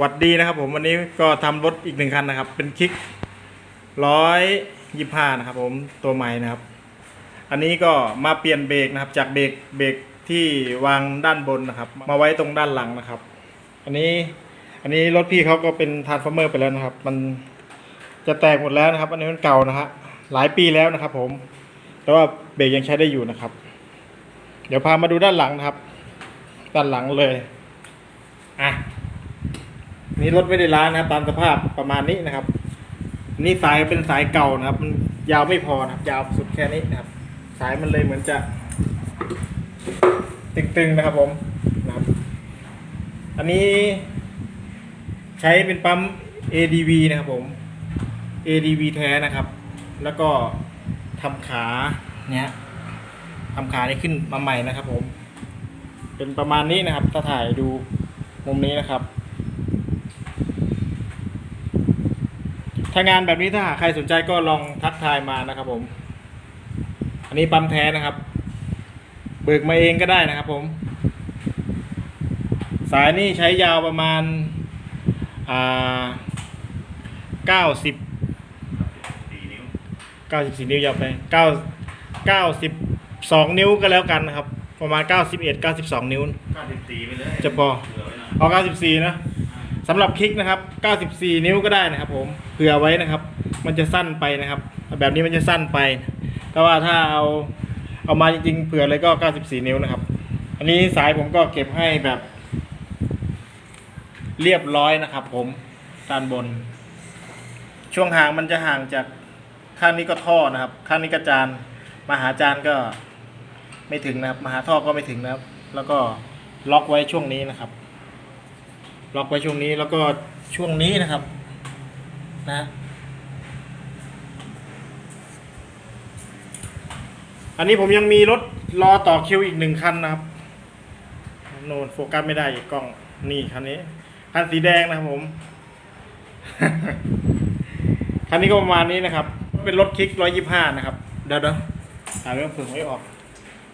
หวัดดีนะครับผมวันนี้ก็ทำรถอีกหนึ่งคันนะครับ เป็นคลิกร้อยยี่ห้านะครับผมตัวใหม่นะครับ อันนี้ก็มาเปลี่ยนเบรกนะครับ จากเบรกเบรกที่วางด้านบนนะครับ มาไว้ตรงด้านหลังนะครับ อันนี้อันนี้รถพี่เขาก็เป็นทาร์ฟอร์เมอร์ไปแล้วนะครับ มันจะแตกหมดแล้วนะครับ อันนี้มันเก่านะฮะหลายปีแล้วนะครับ ผม แต่ว่าเบรกยังใช้ได้อยู่นะครับ เดี๋ยวพามาดูด้านหลังนะครับ ด้านหลังเลยอะ นี่รถไม่ได้ล้างนะตามสภาพประมาณนี้นะครับ นี่สายเป็นสายเก่านะครับ มันยาวไม่พอนะครับ ยาวสุดแค่นี้นะครับ สายมันเลยเหมือนจะ ตึงๆนะครับผมนะครับ อันนี้ใช้เป็นปั๊ม ADV นะครับผม ADV แท้นะครับ แล้วก็ทำขาเนี่ยทำขานี่ขึ้นมาใหม่นะครับผม เป็นประมาณนี้นะครับ ถ้าถ่ายดูมุมนี้นะครับ ถ้างานแบบนี้ถ้าหากใครสนใจก็ลองทักทายมานะครับผม อันนี้ปั๊มแท้นะครับ เบิกมาเองก็ได้นะครับผม สายนี่ใช้ยาวประมาณอ่าเก้าสิบสี่นิ้วเก้าสิบสี่นิ้วยาวไปเก้าเก้าสิบสองนิ้วก็แล้วกันนะครับ ประมาณเก้าสิบเอ็ดเก้าสิบสองนิ้วเก้าสิบสี่ไปเลยจะพอเหลือไว้หน่อยเอาเก้าสิบสี่นะ สำหรับคลิกนะครับ 94 นิ้วก็ได้นะครับผมเผื่อไว้นะครับ มันจะสั้นไปนะครับ แบบนี้มันจะสั้นไปแต่ว่าถ้าเอาเอามาจริงๆเผื่อเลยก็ 94 นิ้วนะครับ อันนี้สายผมก็เก็บให้แบบ เรียบร้อยนะครับ ผมด้านบน ช่วงห่างมันจะห่างจากข้างนี้ก็ท่อนะครับ ข้างนี้ก็จานมาหาจานก็ไม่ถึงนะครับ มาหาท่อก็ไม่ถึงนะครับ แล้วก็ล็อกไว้ช่วงนี้นะครับ ล็อกไว้ช่วงนี้แล้วก็ช่วงนี้นะครับ นะอันนี้ผมยังมีรถรอต่อคิวอีกหนึ่งคันนะครับโน่นโฟกัสไม่ได้กกล้องนี่คันนี้ คันสีแดงนะครับผม คันนี้ก็ประมาณนี้นะครับ เป็นรถคลิกร้อยยี่ห้านะครับ เดี๋ยวเดี๋ยวถ่ายไว้เผื่อไม่ออก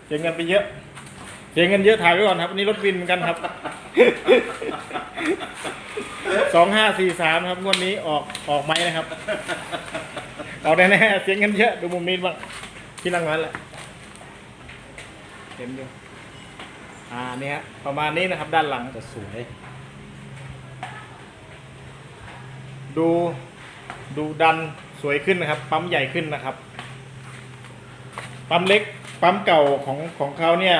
เสียเงินไปเยอะเสียเงินเยอะถ่ายไว้ก่อนครับอันนี้รถวินเหมือนกันครับ สองห้าสี่สามครับงวดนี้ออกออกไหมนะครับออกแน่ๆเสียงเงินเยอะดูมุมนี้บ้างที่นั่งนั้นแหละเห็นอยู่อ่าเนี่ยประมาณนี้นะครับด้านหลังจะสวย ดูดูดันสวยขึ้นนะครับ ปั๊มใหญ่ขึ้นนะครับ ปั๊มเล็กปั๊มเก่าของของเขาเนี่ย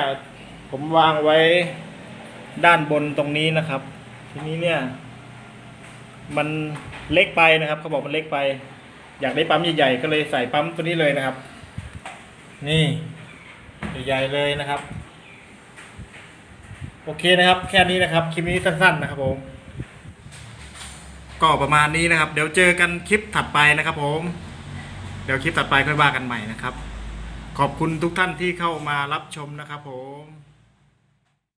ผมวางไว้ด้านบนตรงนี้นะครับ ทีนี้เนี่ย มันเล็กไปนะครับเขาบอกมันเล็กไป อยากได้ปั๊มใหญ่ๆก็เลยใส่ปั๊มตัวนี้เลยนะครับ นี่ใหญ่ๆเลยนะครับ โอเคนะครับ แค่นี้นะครับคลิปนี้สั้นๆนะครับผมก็ประมาณนี้นะครับ เดี๋ยวเจอกันคลิปถัดไปนะครับผม เดี๋ยวคลิปถัดไปค่อยว่ากันใหม่นะครับ ขอบคุณทุกท่านที่เข้ามารับชมนะครับผม